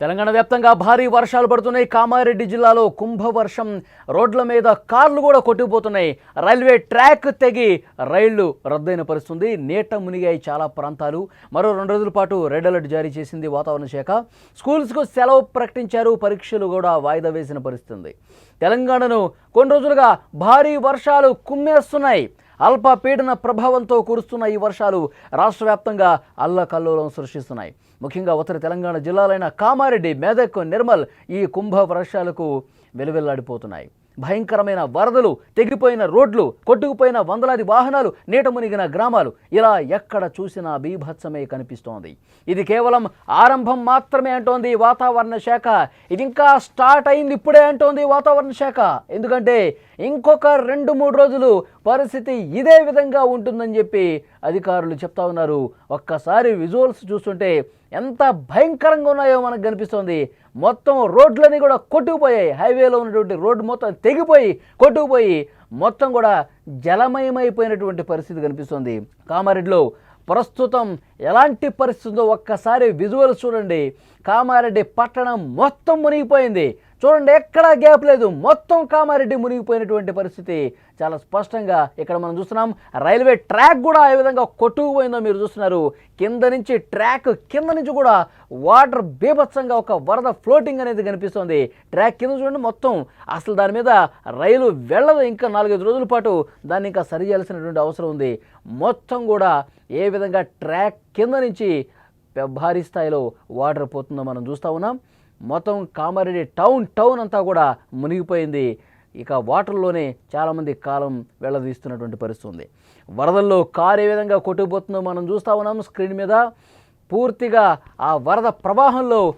తెలంగాణ వ్యాప్తంగా భారీ వర్షాలు పడుతున్నాయి. కామారెడ్డి జిల్లాలో కుంభవర్షం. రోడ్ల మీద కార్లు కూడా కొట్టుకుపోతున్నాయి. రైల్వే ట్రాక్ తెగి రైళ్ళు రద్దయిన పరిస్థితుంది. నీట మునిగాయి చాలా ప్రాంతాలు. మరో రెండు రోజుల పాటు రెడ్ అలర్ట్ జారీ చేసింది వాతావరణ శాఖ. స్కూల్స్కు సెలవు ప్రకటించారు. పరీక్షలు కూడా వాయిదా వేసిన పరిస్థితుంది. తెలంగాణను కొన్ని రోజులుగా భారీ వర్షాలు కుమ్మేస్తున్నాయి. అల్పపీడన ప్రభావంతో కురుస్తున్న ఈ వర్షాలు రాష్ట్ర వ్యాప్తంగా అల్లకల్లోలం సృష్టిస్తున్నాయి. ముఖ్యంగా ఉత్తర తెలంగాణ జిల్లాలైన కామారెడ్డి మెదక్ నిర్మల్ ఈ కుంభ వర్షాలకు వెలువెల్లాడిపోతున్నాయి. భయంకరమైన వరదలు తెగిపోయిన రోడ్లు కొట్టుకుపోయిన వందలాది వాహనాలు నీట మునిగిన గ్రామాలు. ఇలా ఎక్కడ చూసినా బీభత్సమే కనిపిస్తోంది. ఇది కేవలం ఆరంభం మాత్రమే అంటోంది వాతావరణ శాఖ. ఇది ఇంకా స్టార్ట్ అయింది ఇప్పుడే అంటోంది వాతావరణ శాఖ. ఎందుకంటే ఇంకొక రెండు మూడు రోజులు పరిస్థితి ఇదే విధంగా ఉంటుందని చెప్పి అధికారులు చెప్తా ఉన్నారు. ఒక్కసారి విజువల్స్ చూస్తుంటే ఎంత భయంకరంగా ఉన్నాయో మనకు కనిపిస్తోంది. మొత్తం రోడ్లన్నీ కూడా కొట్టుకుపోయాయి. హైవేలో ఉన్నటువంటి రోడ్డు మొత్తం తెగిపోయి కొట్టుకుపోయి మొత్తం కూడా జలమయమైపోయినటువంటి పరిస్థితి కనిపిస్తుంది. కామారెడ్డిలో ప్రస్తుతం ఎలాంటి పరిస్థితుందో ఒక్కసారి విజువల్స్ చూడండి. కామారెడ్డి పట్టణం మొత్తం మునిగిపోయింది. చూడండి ఎక్కడా గ్యాప్ లేదు. మొత్తం కామారెడ్డి మునిగిపోయినటువంటి పరిస్థితి. చాలా స్పష్టంగా ఇక్కడ మనం చూస్తున్నాం. రైల్వే ట్రాక్ కూడా ఏ విధంగా కొట్టుకుపోయిందో మీరు చూస్తున్నారు. కింద నుంచి ట్రాక్ కింద నుంచి కూడా వాటర్ బీభత్సంగా ఒక వరద ఫ్లోటింగ్ అనేది కనిపిస్తుంది. ట్రాక్ కింద చూడండి మొత్తం అసలు దాని మీద రైలు వెళ్ళదు. ఇంకా నాలుగైదు రోజుల పాటు దాన్ని ఇంకా సరి చేయాల్సినటువంటి అవసరం ఉంది. మొత్తం కూడా ఏ విధంగా ట్రాక్ కింద నుంచి భారీ స్థాయిలో వాటర్ పోతుందో మనం చూస్తూ ఉన్నాం. మొత్తం కామారెడ్డి టౌన్ టౌన్ అంతా కూడా మునిగిపోయింది. ఇక వాటర్లోనే చాలామంది కాలం వెళ్ళదీస్తున్నటువంటి పరిస్థితి ఉంది. వరదల్లో కారు ఏ విధంగా కొట్టుకుపోతుందో మనం చూస్తూ ఉన్నాం స్క్రీన్ మీద. పూర్తిగా ఆ వరద ప్రవాహంలో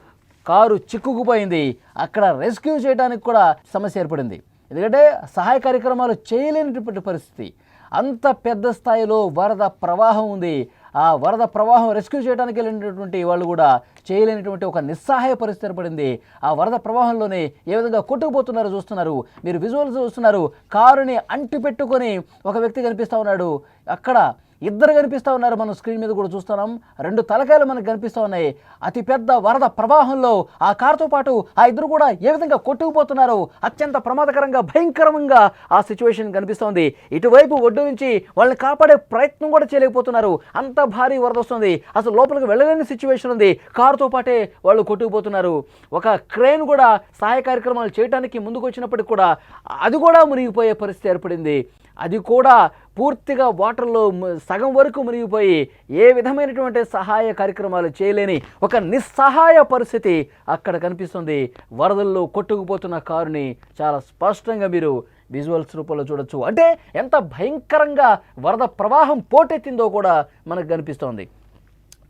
కారు చిక్కుకుపోయింది. అక్కడ రెస్క్యూ చేయడానికి కూడా సమస్య ఏర్పడింది. ఎందుకంటే సహాయ కార్యక్రమాలు చేయలేనటువంటి పరిస్థితి. అంత పెద్ద స్థాయిలో వరద ప్రవాహం ఉంది. ఆ వరద ప్రవాహం రెస్క్యూ చేయడానికి వెళ్ళినటువంటి వాళ్ళు కూడా చేయలేనటువంటి ఒక నిస్సహాయ పరిస్థితి ఏర్పడింది. ఆ వరద ప్రవాహంలోనే ఏ విధంగా కొట్టుకుపోతున్నారో చూస్తున్నారు. మీరు విజువల్స్ చూస్తున్నారు. కారుని అంటిపెట్టుకొని ఒక వ్యక్తి కనిపిస్తూ ఉన్నాడు. అక్కడ ఇద్దరు కనిపిస్తూ ఉన్నారు మనం స్క్రీన్ మీద కూడా చూస్తున్నాం. రెండు తలకాయలు మనకు కనిపిస్తూ ఉన్నాయి. అతి పెద్ద వరద ప్రవాహంలో ఆ కారుతో పాటు ఆ ఇద్దరు కూడా ఏ విధంగా కొట్టుకుపోతున్నారు అత్యంత ప్రమాదకరంగా భయంకరంగా ఆ సిచ్యువేషన్ కనిపిస్తోంది. ఇటువైపు ఒడ్డు నుంచి వాళ్ళని కాపాడే ప్రయత్నం కూడా చేయలేకపోతున్నారు. అంత భారీ వరద వస్తుంది. అసలు లోపలికి వెళ్ళలేని సిచ్యువేషన్ ఉంది. కారుతో పాటే వాళ్ళు కొట్టుకుపోతున్నారు. ఒక క్రేన్ కూడా సహాయ కార్యక్రమాలు చేయడానికి ముందుకు వచ్చినప్పటికి కూడా అది కూడా మునిగిపోయే పరిస్థితి ఏర్పడింది. అది కూడా పూర్తిగా వాటర్లో సగం వరకు మునిగిపోయి ఏ విధమైనటువంటి సహాయ కార్యక్రమాలు చేయలేని ఒక నిస్సహాయ పరిస్థితి అక్కడ కనిపిస్తుంది. వరదల్లో కొట్టుకుపోతున్న కారుని చాలా స్పష్టంగా మీరు విజువల్స్ రూపంలో చూడొచ్చు. అంటే ఎంత భయంకరంగా వరద ప్రవాహం పోటెత్తిందో కూడా మనకు కనిపిస్తోంది.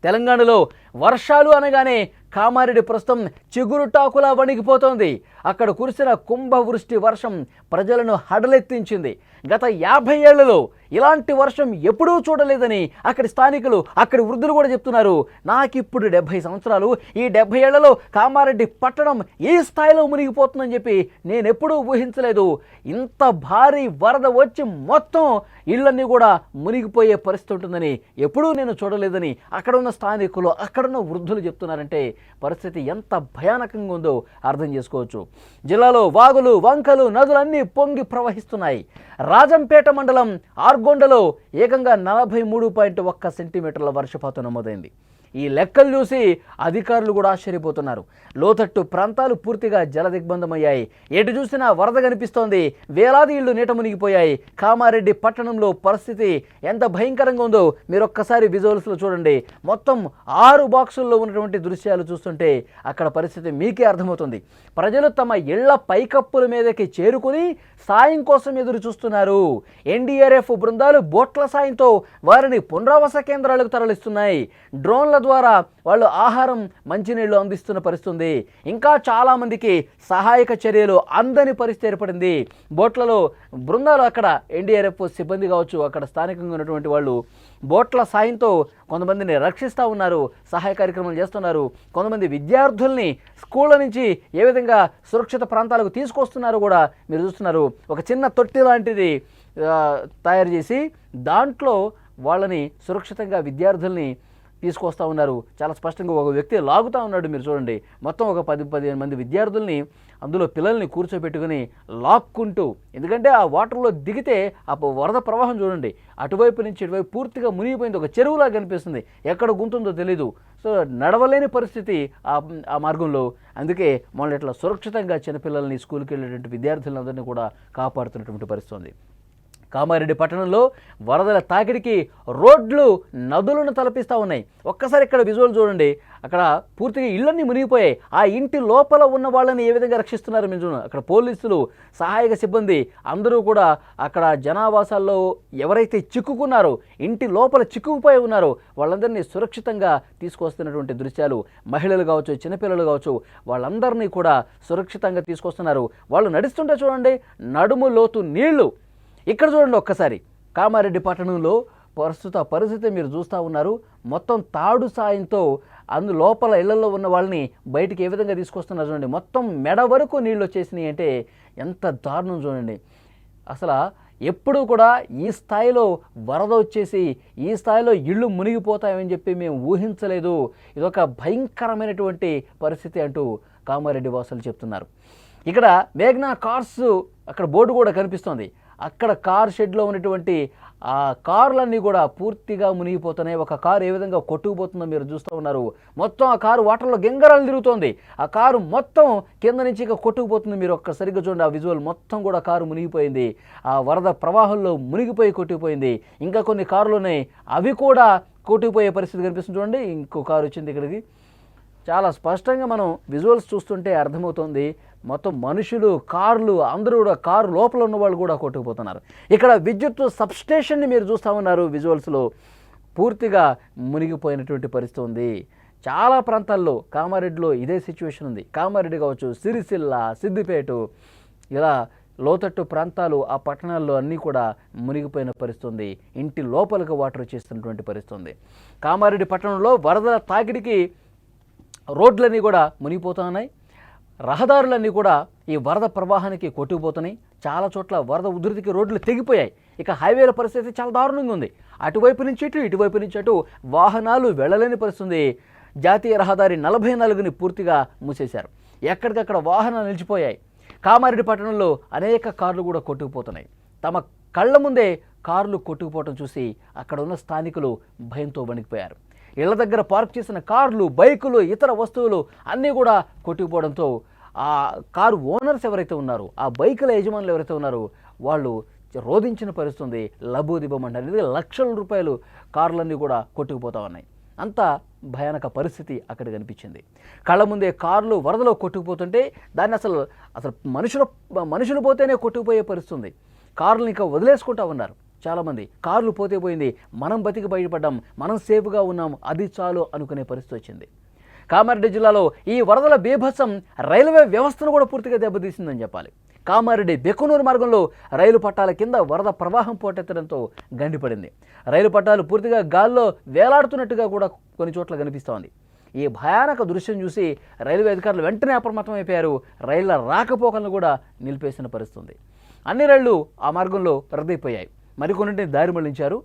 తెలంగాణలో వర్షాలు అనగానే కామారెడ్డి ప్రస్తుతం చిగురుటాకులా వణిగిపోతోంది అక్కడ కురిసిన కుంభవృష్టి వర్షం ప్రజలను హడలెత్తించింది. గత యాభై ఏళ్ళలో ఇలాంటి వర్షం ఎప్పుడూ చూడలేదని అక్కడి స్థానికులు అక్కడి వృద్ధులు కూడా చెప్తున్నారు. నాకు ఇప్పుడు డెబ్భై సంవత్సరాలు. ఈ డెబ్భై ఏళ్ళలో కామారెడ్డి పట్టణం ఈ స్థాయిలో మునిగిపోతుందని చెప్పి నేను ఎప్పుడూ ఊహించలేదు. ఇంత భారీ వరద వచ్చి మొత్తం ఇళ్ళన్నీ కూడా మునిగిపోయే పరిస్థితి ఉంటుందని ఎప్పుడూ నేను చూడలేదని అక్కడ ఉన్న స్థానికులు అక్కడున్న వృద్ధులు చెప్తున్నారంటే పరిస్థితి ఎంత భయానకంగా ఉందో అర్థం చేసుకోవచ్చు. జిల్లాలో వాగులు వంకలు నదులన్నీ పొంగి ప్రవహిస్తున్నాయి. రాజంపేట మండలం ఆర్ నల్గొండలో ఏకంగా నలభై మూడు పాయింట్ ఒక్క సెంటీమీటర్ల వర్షపాతం నమోదైంది. ఈ లెక్కలు చూసి అధికారులు కూడా ఆశ్చర్యపోతున్నారు. లోతట్టు ప్రాంతాలు పూర్తిగా జల దిగ్బంధమయ్యాయి ఎటు చూసినా వరద కనిపిస్తోంది. వేలాది ఇళ్ళు నీట మునిగిపోయాయి. కామారెడ్డి పట్టణంలో పరిస్థితి ఎంత భయంకరంగా ఉందో మీరు ఒక్కసారి విజువల్స్లో చూడండి. మొత్తం ఆరు బాక్సుల్లో ఉన్నటువంటి దృశ్యాలు చూస్తుంటే అక్కడ పరిస్థితి మీకే అర్థమవుతుంది. ప్రజలు తమ ఇళ్ళ పైకప్పుల మీదకి చేరుకుని సాయం కోసం ఎదురు చూస్తున్నారు. ఎన్డీఆర్ఎఫ్ బృందాలు బోట్ల సాయంతో వారిని పునరావాస కేంద్రాలకు తరలిస్తున్నాయి. డ్రోన్ల ద్వారా వాళ్ళు ఆహారం మంచినీళ్ళు అందిస్తున్న పరిస్థితుంది. ఇంకా చాలామందికి సహాయక చర్యలు అందని పరిస్థితి ఏర్పడింది. బోట్లలో బృందాలు అక్కడ ఎన్డీఆర్ఎఫ్ సిబ్బంది కావచ్చు అక్కడ స్థానికంగా ఉన్నటువంటి వాళ్ళు బోట్ల సాయంతో కొంతమందిని రక్షిస్తూ ఉన్నారు సహాయ కార్యక్రమాలు చేస్తున్నారు. కొంతమంది విద్యార్థుల్ని స్కూళ్ళ నుంచి ఏ విధంగా సురక్షిత ప్రాంతాలకు తీసుకొస్తున్నారు కూడా మీరు చూస్తున్నారు. ఒక చిన్న తొట్టి లాంటిది తయారు చేసి దాంట్లో వాళ్ళని సురక్షితంగా విద్యార్థుల్ని తీసుకొస్తా ఉన్నారు. చాలా స్పష్టంగా ఒక వ్యక్తి లాగుతూ ఉన్నాడు మీరు చూడండి. మొత్తం ఒక పది పదిహేను మంది విద్యార్థుల్ని అందులో పిల్లల్ని కూర్చోబెట్టుకుని లాక్కుంటూ ఎందుకంటే ఆ వాటర్లో దిగితే ఆ వరద ప్రవాహం చూడండి. అటువైపు నుంచి ఇటువైపు పూర్తిగా మునిగిపోయింది. ఒక చెరువులా కనిపిస్తుంది ఎక్కడ గుంతుందో తెలీదు. సో నడవలేని పరిస్థితి ఆ ఆ మార్గంలో. అందుకే మళ్ళీ ఇట్లా సురక్షితంగా చిన్నపిల్లల్ని స్కూల్కి వెళ్ళేటువంటి విద్యార్థులందరినీ కూడా కాపాడుతున్నటువంటి పరిస్థితి ఉంది. కామారెడ్డి పట్టణంలో వరదల తాకిడికి రోడ్లు నదులను తలపిస్తూ ఉన్నాయి. ఒక్కసారి ఇక్కడ విజువల్ చూడండి. అక్కడ పూర్తిగా ఇళ్ళన్నీ మునిగిపోయాయి. ఆ ఇంటి లోపల ఉన్న వాళ్ళని ఏ విధంగా రక్షిస్తున్నారు మీరు చూడండి అక్కడ పోలీసులు సహాయక సిబ్బంది అందరూ కూడా అక్కడ జనావాసాల్లో ఎవరైతే చిక్కుకున్నారో ఇంటి లోపల చిక్కుకుపోయి ఉన్నారో వాళ్ళందరినీ సురక్షితంగా తీసుకొస్తున్నటువంటి దృశ్యాలు మహిళలు కావచ్చు చిన్నపిల్లలు కావచ్చు వాళ్ళందరినీ కూడా సురక్షితంగా తీసుకొస్తున్నారు. వాళ్ళు నడుస్తుంటే చూడండి నడుము లోతు నీళ్ళు. ఇక్కడ చూడండి ఒక్కసారి. కామారెడ్డి పట్టణంలో ప్రస్తుత పరిస్థితి మీరు చూస్తూ ఉన్నారు. మొత్తం తాడు సాయంతో అందు లోపల ఇళ్ళలో ఉన్న వాళ్ళని బయటికి ఏ విధంగా తీసుకొస్తున్నారు చూడండి. మొత్తం మెడ వరకు నీళ్ళు వచ్చేసినాయి అంటే ఎంత దారుణం చూడండి. అసలు ఎప్పుడూ కూడా ఈ స్థాయిలో వరద వచ్చేసి ఈ స్థాయిలో ఇళ్ళు మునిగిపోతాయని చెప్పి మేము ఊహించలేదు. ఇదొక భయంకరమైనటువంటి పరిస్థితి అంటూ కామారెడ్డి వాసులు చెప్తున్నారు. ఇక్కడ మేఘ్నా కార్స్ అక్కడ బోర్డు కూడా కనిపిస్తోంది. అక్కడ కార్ షెడ్లో ఉన్నటువంటి ఆ కార్లన్నీ కూడా పూర్తిగా మునిగిపోతున్నాయి. ఒక కారు ఏ విధంగా కొట్టుకుపోతుందో మీరు చూస్తూ ఉన్నారు. మొత్తం ఆ కారు వాటర్లో గెంగరాలు తిరుగుతోంది. ఆ కారు మొత్తం కింద నుంచి ఇక కొట్టుకుపోతుంది. మీరు ఒక్కసరిగా చూడండి ఆ విజువల్ మొత్తం కూడా కారు మునిగిపోయింది. ఆ వరద ప్రవాహంలో మునిగిపోయి కొట్టుకుపోయింది. ఇంకా కొన్ని కార్లు ఉన్నాయి అవి కూడా కొట్టుకుపోయే పరిస్థితి కనిపిస్తుంది చూడండి. ఇంకో కారు వచ్చింది ఇక్కడికి. చాలా స్పష్టంగా మనం విజువల్స్ చూస్తుంటే అర్థమవుతుంది. మొత్తం మనుషులు కార్లు అందరూ కూడా కారు లోపల ఉన్న వాళ్ళు కూడా కొట్టుకుపోతున్నారు. ఇక్కడ విద్యుత్ సబ్స్టేషన్ని మీరు చూస్తూ ఉన్నారు విజువల్స్లో. పూర్తిగా మునిగిపోయినటువంటి పరిస్థితి ఉంది. చాలా ప్రాంతాల్లో కామారెడ్డిలో ఇదే సిచ్యువేషన్ ఉంది. కామారెడ్డి కావచ్చు సిరిసిల్ల సిద్దిపేట ఇలా లోతట్టు ప్రాంతాలు ఆ పట్టణాల్లో అన్నీ కూడా మునిగిపోయిన పరిస్థితుంది ఇంటి లోపలికి వాటర్ వచ్చేస్తున్నటువంటి పరిస్థితుంది కామారెడ్డి పట్టణంలో వరదల తాకిడికి రోడ్లన్నీ కూడా మునిగిపోతూ ఉన్నాయి. రహదారులన్నీ కూడా ఈ వరద ప్రవాహానికి కొట్టుకుపోతున్నాయి. చాలా చోట్ల వరద ఉధృతికి రోడ్లు తెగిపోయాయి. ఇక హైవేల పరిస్థితి చాలా దారుణంగా ఉంది. అటువైపు నుంచి ఇటు ఇటువైపు నుంచి అటు వాహనాలు వెళ్ళలేని పరిస్థితి జాతీయ రహదారి నలభై నాలుగుని పూర్తిగా మూసేశారు. ఎక్కడికక్కడ వాహనాలు నిలిచిపోయాయి. కామారెడ్డి పట్టణంలో అనేక కార్లు కూడా కొట్టుకుపోతున్నాయి. తమ కళ్ళ ముందే కార్లు కొట్టుకుపోవటం చూసి అక్కడ ఉన్న స్థానికులు భయంతో వణికిపోయారు. ఇళ్ళ దగ్గర పార్క్ చేసిన కార్లు బైకులు ఇతర వస్తువులు అన్నీ కూడా కొట్టుకుపోవడంతో ఆ కారు ఓనర్స్ ఎవరైతే ఉన్నారో ఆ బైకుల యజమానులు ఎవరైతే ఉన్నారో వాళ్ళు రోధించిన పరిస్థితి ఉంది లబోదిబమంటారు అనేది లక్షల రూపాయలు కార్లన్నీ కూడా కొట్టుకుపోతా ఉన్నాయి. అంత భయానక పరిస్థితి అక్కడ కనిపించింది. కళ్ళ ముందే కార్లు వరదలో కొట్టుకుపోతుంటే దాన్ని అసలు అసలు మనుషుల మనుషులు పోతేనే కొట్టుకుపోయే పరిస్థితి ఉంది కార్లు ఇంకా వదిలేసుకుంటా ఉన్నారు. చాలామంది కార్లు పోతే పోయింది మనం బతికి బయటపడ్డాం మనం సేఫ్గా ఉన్నాం అది చాలు అనుకునే పరిస్థితి వచ్చింది. కామారెడ్డి జిల్లాలో ఈ వరదల బీభత్సం రైల్వే వ్యవస్థను కూడా పూర్తిగా దెబ్బతీసిందని చెప్పాలి. కామారెడ్డి బెక్కునూరు మార్గంలో రైలు పట్టాల కింద వరద ప్రవాహం పోటెత్తడంతో గండిపడింది. రైలు పట్టాలు పూర్తిగా గాల్లో వేలాడుతున్నట్టుగా కూడా కొన్ని చోట్ల కనిపిస్తోంది. ఈ భయానక దృశ్యం చూసి రైల్వే అధికారులు వెంటనే అప్రమత్తం అయిపోయారు. రైళ్ళ రాకపోకలను కూడా నిలిపేసిన పరిస్థితుంది అన్ని రైళ్ళు ఆ మార్గంలో రద్దయిపోయాయి. మరికొన్నింటిని దారి మళ్ళించారు.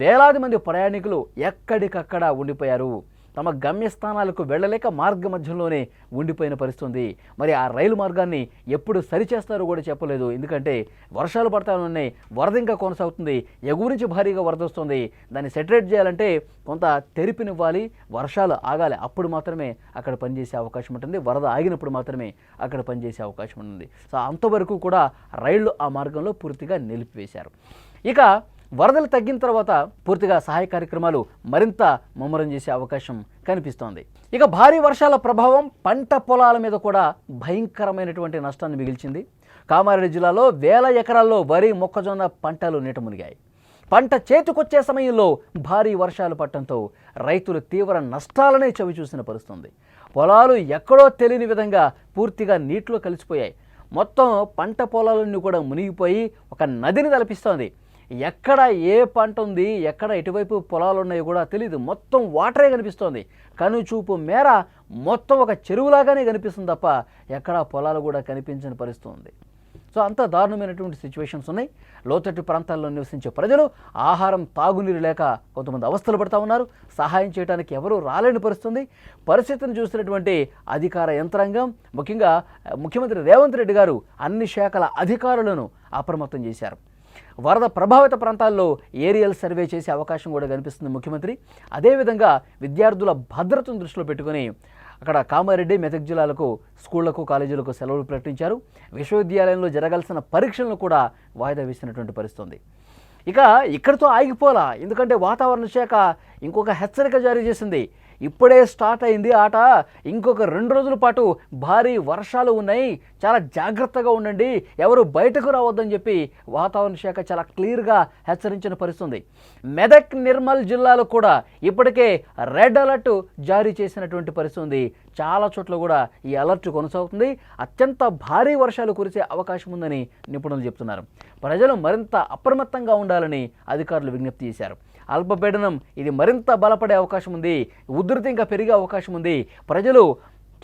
వేలాది మంది ప్రయాణికులు ఎక్కడికక్కడ ఉండిపోయారు. తమ గమ్యస్థానాలకు వెళ్ళలేక మార్గ మధ్యంలోనే ఉండిపోయిన పరిస్థితుంది. మరి ఆ రైలు మార్గాన్ని ఎప్పుడు సరిచేస్తారో కూడా చెప్పలేదు. ఎందుకంటే వర్షాలు పడతా వరద ఇంకా కొనసాగుతుంది. ఎగువ నుంచి భారీగా వరద వస్తుంది. దాన్ని సెటరేట్ చేయాలంటే కొంత తెరిపినివ్వాలి. వర్షాలు ఆగాలి. అప్పుడు మాత్రమే అక్కడ పనిచేసే అవకాశం ఉంటుంది. వరద ఆగినప్పుడు మాత్రమే అక్కడ పనిచేసే అవకాశం ఉంటుంది. సో అంతవరకు కూడా రైళ్ళు ఆ మార్గంలో పూర్తిగా నిలిపివేశారు. ఇక వరదలు తగ్గిన తర్వాత పూర్తిగా సహాయ కార్యక్రమాలు మరింత ముమ్మరం చేసే అవకాశం కనిపిస్తోంది. ఇక భారీ వర్షాల ప్రభావం పంట పొలాల మీద కూడా భయంకరమైనటువంటి నష్టాన్ని మిగిల్చింది. కామారెడ్డి జిల్లాలో వేల ఎకరాల్లో వరి మొక్కజొన్న పంటలు నీట మునిగాయి. పంట చేతికొచ్చే సమయంలో భారీ వర్షాలు పట్టడంతో రైతులు తీవ్ర నష్టాలనే చవి చూసిన పరుస్తుంది పొలాలు ఎక్కడో తెలియని విధంగా పూర్తిగా నీటిలో కలిసిపోయాయి. మొత్తం పంట పొలాలన్నీ కూడా మునిగిపోయి ఒక నదిని తలపిస్తోంది. ఎక్కడ ఏ పంట ఉంది ఎక్కడ ఎటువైపు పొలాలు ఉన్నాయో కూడా తెలియదు మొత్తం వాటరే కనిపిస్తోంది. కనుచూపు మేర మొత్తం ఒక చెరువులాగానే కనిపిస్తుంది తప్ప ఎక్కడ పొలాలు కూడా కనిపించని పరిస్థితి ఉంది. సో అంత దారుణమైనటువంటి సిచ్యువేషన్స్ ఉన్నాయి. లోతట్టు ప్రాంతాల్లో నివసించే ప్రజలు ఆహారం తాగునీరు లేక కొంతమంది అవస్థలు పడతా ఉన్నారు. సహాయం చేయడానికి ఎవరూ రాలేని పరిస్థితుంది. పరిస్థితిని చూసినటువంటి అధికార యంత్రాంగం ముఖ్యంగా ముఖ్యమంత్రి రేవంత్ రెడ్డి గారు అన్ని శాఖల అధికారులను అప్రమత్తం చేశారు. వరద ప్రభావిత ప్రాంతాల్లో ఏరియల్ సర్వే చేసే అవకాశం కూడా కనిపిస్తుంది ముఖ్యమంత్రి. అదేవిధంగా విద్యార్థుల భద్రతను దృష్టిలో పెట్టుకొని అక్కడ కామారెడ్డి మెదక్ జిల్లాలకు స్కూళ్ళకు కాలేజీలకు సెలవులు ప్రకటించారు. విశ్వవిద్యాలయంలో జరగాల్సిన పరీక్షలను కూడా వాయిదా వేసినటువంటి పరిస్థితుంది. ఇక ఇక్కడితో ఆగిపోలా. ఎందుకంటే వాతావరణ శాఖ ఇంకొక హెచ్చరిక జారీ చేసింది. ఇప్పుడే స్టార్ట్ అయింది ఆట. ఇంకొక రెండు రోజుల పాటు భారీ వర్షాలు ఉన్నాయి. చాలా జాగ్రత్తగా ఉండండి. ఎవరు బయటకు రావద్దని చెప్పి వాతావరణ శాఖ చాలా క్లియర్గా హెచ్చరించిన పరిస్థితుంది. మెదక్ నిర్మల్ జిల్లాలో కూడా ఇప్పటికే రెడ్ అలర్ట్ జారీ చేసినటువంటి పరిస్థితుంది. చాలా చోట్ల కూడా ఈ అలర్ట్ కొనసాగుతుంది. అత్యంత భారీ వర్షాలు కురిసే అవకాశం ఉందని నిపుణులు చెప్తున్నారు. ప్రజలు మరింత అప్రమత్తంగా ఉండాలని అధికారులు విజ్ఞప్తి చేశారు. అల్పపీడనం. ఇది మరింత బలపడే అవకాశం ఉంది. ఉధృతి ఇంకా పెరిగే అవకాశం ఉంది. ప్రజలు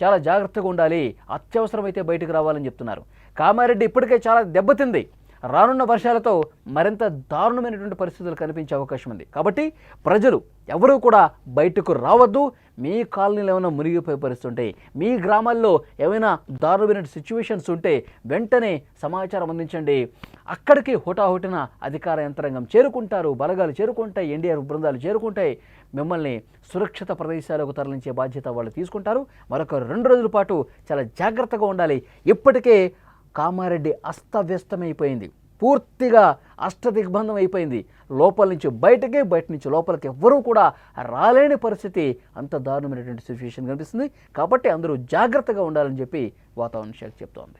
చాలా జాగ్రత్తగా ఉండాలి. అత్యవసరమైతే బయటకు రావాలని చెప్తున్నారు. కామారెడ్డి ఇప్పటికే చాలా దెబ్బతింది. రానున్న వర్షాలతో మరింత దారుణమైనటువంటి పరిస్థితులు కనిపించే అవకాశం ఉంది. కాబట్టి ప్రజలు ఎవరూ కూడా బయటకు రావద్దు. మీ కాలనీలు ఏమైనా మునిగిపోయే పరిస్థితి మీ గ్రామాల్లో ఏమైనా దారుణమైన సిచ్యువేషన్స్ ఉంటే వెంటనే సమాచారం అందించండి. అక్కడికి హుటాహుటిన అధికార యంత్రాంగం చేరుకుంటారు బలగాలు చేరుకుంటాయి ఎన్డీఆర్ బృందాలు చేరుకుంటాయి. మిమ్మల్ని సురక్షిత ప్రదేశాలకు తరలించే బాధ్యత వాళ్ళు తీసుకుంటారు. మరొక రెండు రోజుల పాటు చాలా జాగ్రత్తగా ఉండాలి. ఇప్పటికే కామారెడ్డి అస్తవ్యస్తమైపోయింది. పూర్తిగా అష్టదిగ్బంధం అయిపోయింది. లోపల నుంచి బయటకే బయట నుంచి లోపలికి ఎవ్వరూ కూడా రాలేని పరిస్థితి. అంత దారుణమైనటువంటి సిచ్యువేషన్ కనిపిస్తుంది. కాబట్టి అందరూ జాగ్రత్తగా ఉండాలని చెప్పి వాతావరణ శాఖ చెప్తోంది.